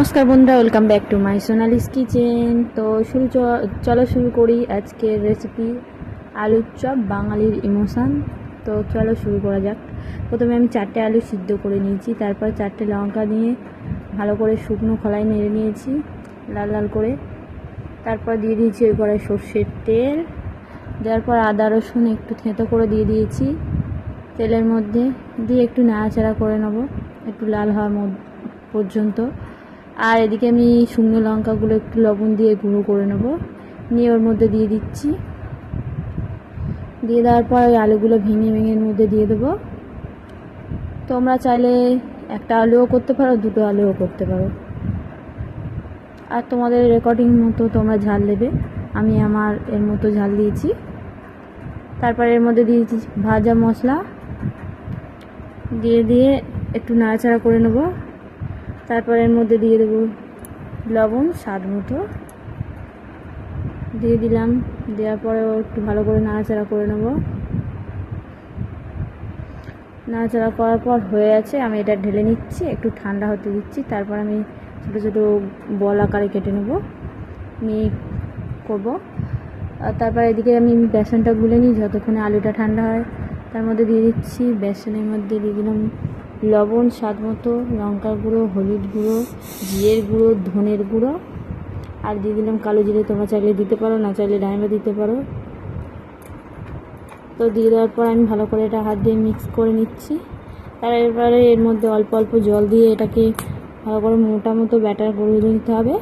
নমস্কার বন্ধুরা welcome back to my Sonali's kitchen তো শুরু চলো শুরু করি আজকের রেসিপি আলুর চপ, বাঙালির ইমোশান তো চলো শুরু করা যাক। প্রথমে আমি চারটে আলু সিদ্ধ করে নিয়েছি, তারপর চারটে লঙ্কা নিয়ে ভালো করে শুকনো খোলায় নেড়ে নিয়েছি, লাল লাল করে। তারপর দিয়ে দিয়েছি ওই কড়াই সর্ষের তেল। দেওয়ার পর আদা, রসুন একটু থেঁতো করে দিয়ে দিয়েছি। তেলের মধ্যে দিয়ে একটু নাড়াচাড়া করে নেব, একটু লাল হওয়ার পর্যন্ত। আর এদিকে আমি শুকনো লঙ্কাগুলো একটু লবণ দিয়ে গুঁড়ো করে নেব। নিয়ে ওর মধ্যে দিয়ে দিচ্ছি। দিয়ে দেওয়ার পর ওই আলুগুলো ভেঙে ভেঙে মধ্যে দিয়ে দেবো। তোমরা চাইলে একটা আলুও করতে পারো, দুটো আলুও করতে পারো। আর তোমাদের রেকর্ডিং মতো তোমরা ঝাল দেবে। আমি আমার এর মতো ঝাল দিয়েছি। তারপর এর মধ্যে দিয়েছি ভাজা মশলা। দিয়ে দিয়ে একটু নাড়াচাড়া করে নেব। তারপর এর মধ্যে দিয়ে দেবো লবণ, স্বাদ মতো। দিয়ে দিলাম। দেওয়ার পরেও একটু ভালো করে নাড়াচাড়া করে নেব। নাড়াচাড়া করার পর হয়ে আছে আমি এটা ঢেলে নিচ্ছি, একটু ঠান্ডা হতে দিচ্ছি। তারপর আমি ছোটো ছোটো বল আকারে কেটে নেব। নিয়ে করব। আর তারপর এদিকে আমি বেসনটা গুলে নিই, যতক্ষণে আলুটা ঠান্ডা হয়। তার মধ্যে দিয়ে দিচ্ছি, বেসনের মধ্যে দিয়ে দিলাম লবণ স্বাদ মতো, লঙ্কার গুঁড়ো, হলুদ গুঁড়ো, জিরের গুঁড়ো, ধনের গুঁড়ো। আর দিয়ে দিলাম কালো জিরে, তোমরা চাইলে দিতে পারো, না চাইলে ডাইমা দিতে পারো। তো দিয়ে দেওয়ার পর আমি ভালো করে এটা হাত দিয়ে মিক্স করে নিচ্ছি। তার এবারে এর মধ্যে অল্প অল্প জল দিয়ে এটাকে ভালো করে মোটা মতো ব্যাটার করে নিতে হবে।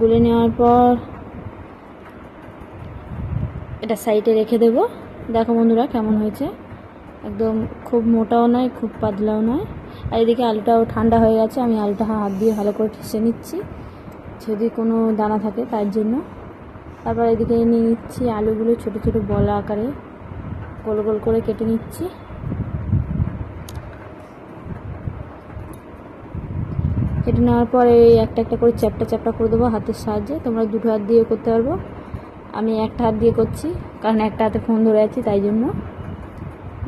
গুলে নেওয়ার পর এটা সাইডে রেখে দেব। দেখো বন্ধুরা, কেমন হয়েছে? একদম খুব মোটাও নয়, খুব পাতলাও নয়। আর এদিকে আলুটাও ঠান্ডা হয়ে গেছে, আমি আলুটা হাত দিয়ে ভালো করে ঠেসে নিচ্ছি, যদি কোনো দানা থাকে তার জন্য। তারপর এদিকে নিয়ে নিচ্ছি আলুগুলো ছোট ছোট বলা আকারে গোল গোল করে কেটে নিচ্ছি। কেটে নেওয়ার পরে একটা একটা করে চ্যাপটা চ্যাপটা করে দেবো হাতের সাহায্যে, তোমরা দুটো হাত দিয়েও করতে পারব। আমি একটা হাত দিয়ে করছি, কারণ একটা হাতে ফোন ধরে আছি, তাই জন্য।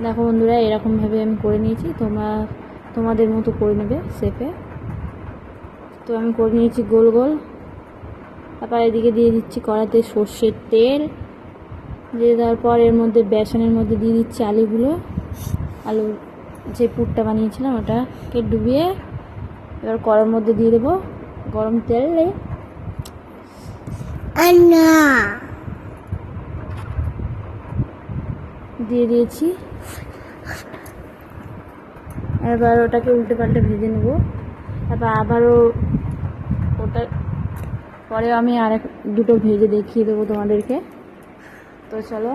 দেখো বন্ধুরা, এরকমভাবে আমি করে নিয়েছি, তোমরা তোমাদের মতো করে নেবে শেপে তো আমি করে নিয়েছি গোল গোল। তারপর এদিকে দিয়ে দিচ্ছি কড়াতে সর্ষের তেল। দিয়ে দেওয়ার পর এর মধ্যে বেসনের মধ্যে দিয়ে দিচ্ছি আলুগুলো। আলু যে পুরটা বানিয়েছিলাম, ওটাকে ডুবিয়ে এবার কড়ার মধ্যে দিয়ে দেবো গরম তেলে। দিয়ে দিয়েছি। এবার ওটাকে উল্টে পাল্টে ভেজে নেব। তারপর আবারও ওটা পরে আমি আরেক দুটো ভেজে দেখিয়ে দেবো তোমাদেরকে। তো চলো।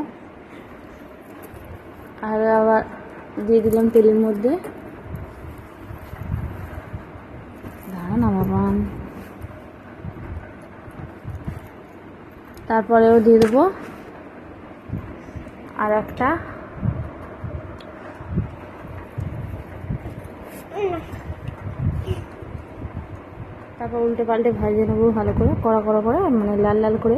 আর আবার দিয়ে দিলাম তেলের মধ্যে। দাঁড়া না বাবান তারপরেও দিয়ে দেবো আর একটা। তারপর উল্টে পাল্টে ভাজে নেব ভালো করে, কড়া কড়া করে মানে লাল লাল করে।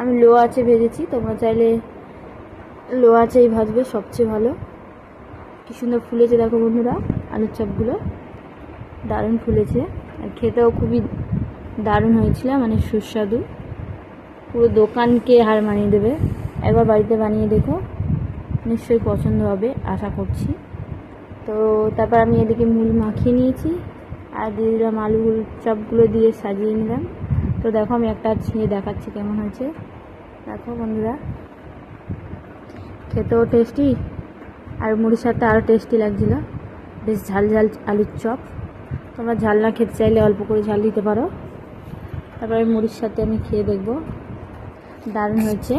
আমি লো আছে ভেজেছি, তোমরা চাইলে লো আছেই ভাজবে, সবচেয়ে ভালো। কি সুন্দর ফুলেছে দেখো বন্ধুরা, আলুর চপগুলো। দারুণ ফুলেছে। খেতেও খুবই দারুণ হয়েছিল মানে সুস্বাদু। পুরো দোকানকে হার মানিয়ে দেবে। একবার বাড়িতে বানিয়ে দেখো। নিশ্চয়ই পছন্দ হবে, আশা করছি। তো তারপর আমি এদিকে মূল মাখিয়ে নিয়েছি। আর দিয়ে দিলাম আলু চপগুলো দিয়ে সাজিয়ে নিলাম। তো দেখো আমি একটা ছিঁড়ে দেখাচ্ছি কেমন হয়েছে। দেখো বন্ধুরা, খেতেও টেস্টি আর মুড়ির সাথে আরও টেস্টি লাগছিল। বেশ ঝাল ঝাল আলুর চপ। তোমরা ঝাল না খেতে চাইলে অল্প করে ঝাল দিতে পারো। তারপরে মুড়ির সাথে আমি খেয়ে দেখব। দারুণ হয়েছে।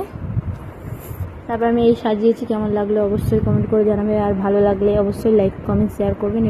তারপর আমি এই সাজিয়েছি, কেমন লাগল অবশ্যই কমেন্ট করে জানাবে। আর ভালো লাগলে অবশ্যই লাইক কমেন্ট শেয়ার করবেন